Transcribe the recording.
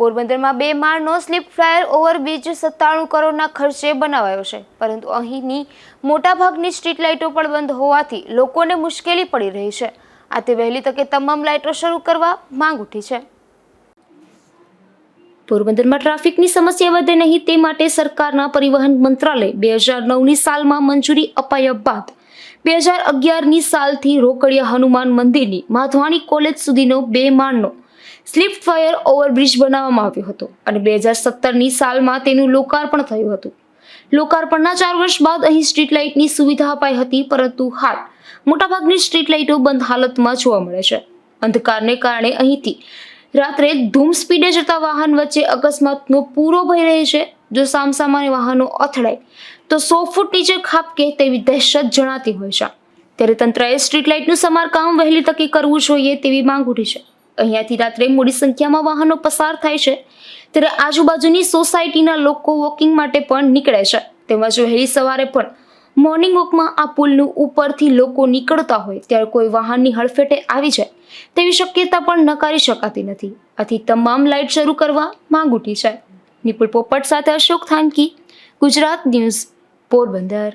પોરબંદરમાં બે માળનો slip flyer overbridge સત્તાણું કરોડના ખર્ચે બનાવાયો છે. પરંતુ અહીંની મોટાભાગની સ્ટ્રીટ લાઇટો પણ બંધ હોવાથી લોકોને મુશ્કેલી પડી રહી છે. આથી વહેલી તકે તમામ લાઇટો શરૂ કરવા માંગ ઉઠી છે. પોરબંદરમાં ટ્રાફિકની સમસ્યા વધે નહીં તે માટે સરકારના પરિવહન મંત્રાલય બે હજાર નવની સાલમાં મંજૂરી અપાયા બાદ બે હજાર અગિયારની સાલથી રોકડિયા હનુમાન મંદિરની માધવાણી કોલેજ સુધીનો બે માળનો સ્લીપ ફાયર ઓવરબ્રિજ બનાવવામાં આવ્યો હતો અને બે હજાર સત્તરની સાલમાં તેનું લોકાર્પણ થયું હતું. લોકાર્પણના ચાર વર્ષ બાદ અહીં સ્ટ્રીટ લાઇટની સુવિધા અપાઈ હતી, પરંતુ હાલ મોટાભાગની સ્ટ્રીટ લાઇટો બંધ હાલતમાં જોવા મળે છે. અંધકારને કારણે અહીંથી રાત્રે ધૂમ સ્પીડે જતા વાહન વચ્ચે અકસ્માતનો પૂરો ભય રહે છે. જો સામસામાન્ય વાહનો અથડાય, તો સો ફૂટ નીચે ખાબકે તેવી દહેશત જણાતી હોય છે. ત્યારે તંત્રએ સ્ટ્રીટ લાઇટનું સમારકામ વહેલી તકે કરવું જોઈએ તેવી માંગ ઉઠી છે. અહીંયાથી રાત્રે મોટી સંખ્યામાં વાહનો પસાર થાય છે. ત્યારે આજુબાજુની સોસાયટીના લોકો વોકિંગ માટે પણ નીકળે છે. તેમજ વહેલી સવારે પણ મોર્નિંગ વોકમાં આ પુલનું ઉપરથી લોકો નીકળતા હોય ત્યારે કોઈ વાહનની હડફેટે આવી જાય. તેવી શક્યતા પણ નકારી શકાતી નથી. આથી તમામ લાઇટ શરૂ કરવા માંગ ઉઠી છે. નિપુલ પોપટ સાથે અશોક થાનકી, ગુજરાત ન્યૂઝ પોરબંદર.